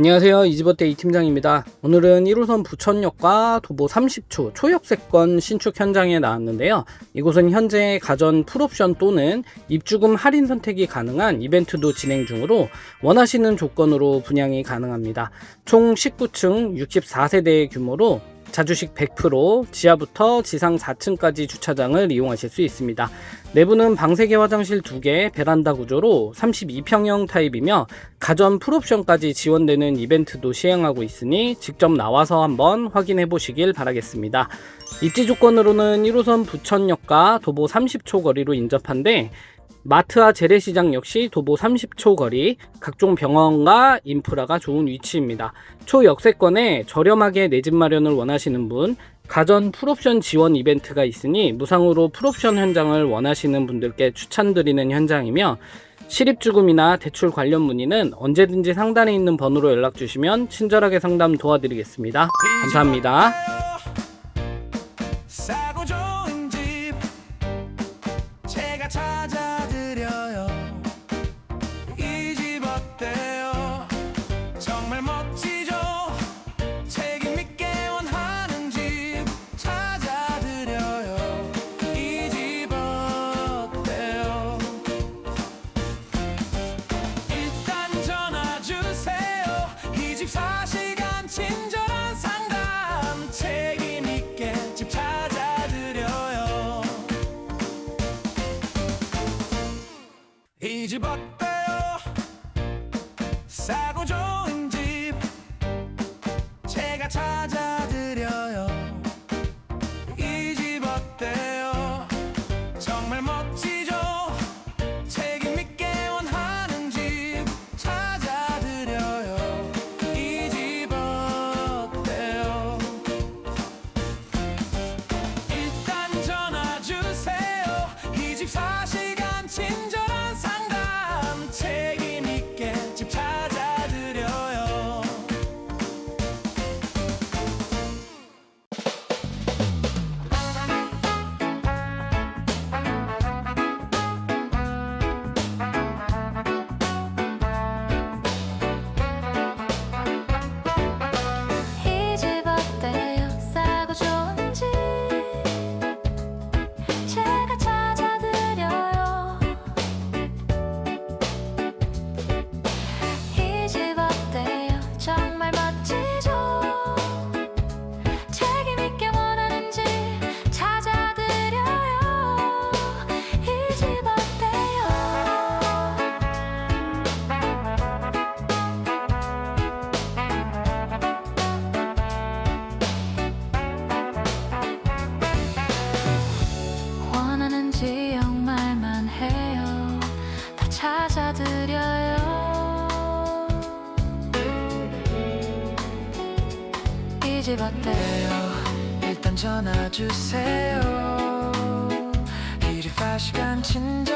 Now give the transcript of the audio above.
안녕하세요. 이지버데이 팀장입니다. 오늘은 1호선 부천역과 도보 30초 초역세권 신축 현장에 나왔는데요. 이곳은 현재 가전 풀옵션 또는 입주금 할인 선택이 가능한 이벤트도 진행 중으로 원하시는 조건으로 분양이 가능합니다. 총 19층 64세대의 규모로 자주식 100% 지하부터 지상 4층까지 주차장을 이용하실 수 있습니다. 내부는 방 3개 화장실 2개 베란다 구조로 32평형 타입이며 가전 풀옵션까지 지원되는 이벤트도 시행하고 있으니 직접 나와서 한번 확인해 보시길 바라겠습니다. 입지 조건으로는 1호선 부천역과 도보 30초 거리로 인접한데 마트와 재래시장 역시 도보 30초 거리, 각종 병원과 인프라가 좋은 위치입니다. 초역세권에 저렴하게 내 집 마련을 원하시는 분, 가전 풀옵션 지원 이벤트가 있으니 무상으로 풀옵션 현장을 원하시는 분들께 추천드리는 현장이며 실입주금이나 대출 관련 문의는 언제든지 상단에 있는 번호로 연락 주시면 친절하게 상담 도와드리겠습니다. 감사합니다. 이 집 어때요? 싸고 좋은 집. 제가 찾아 이집 어때요 일단 전화 주세요. 24시간 친절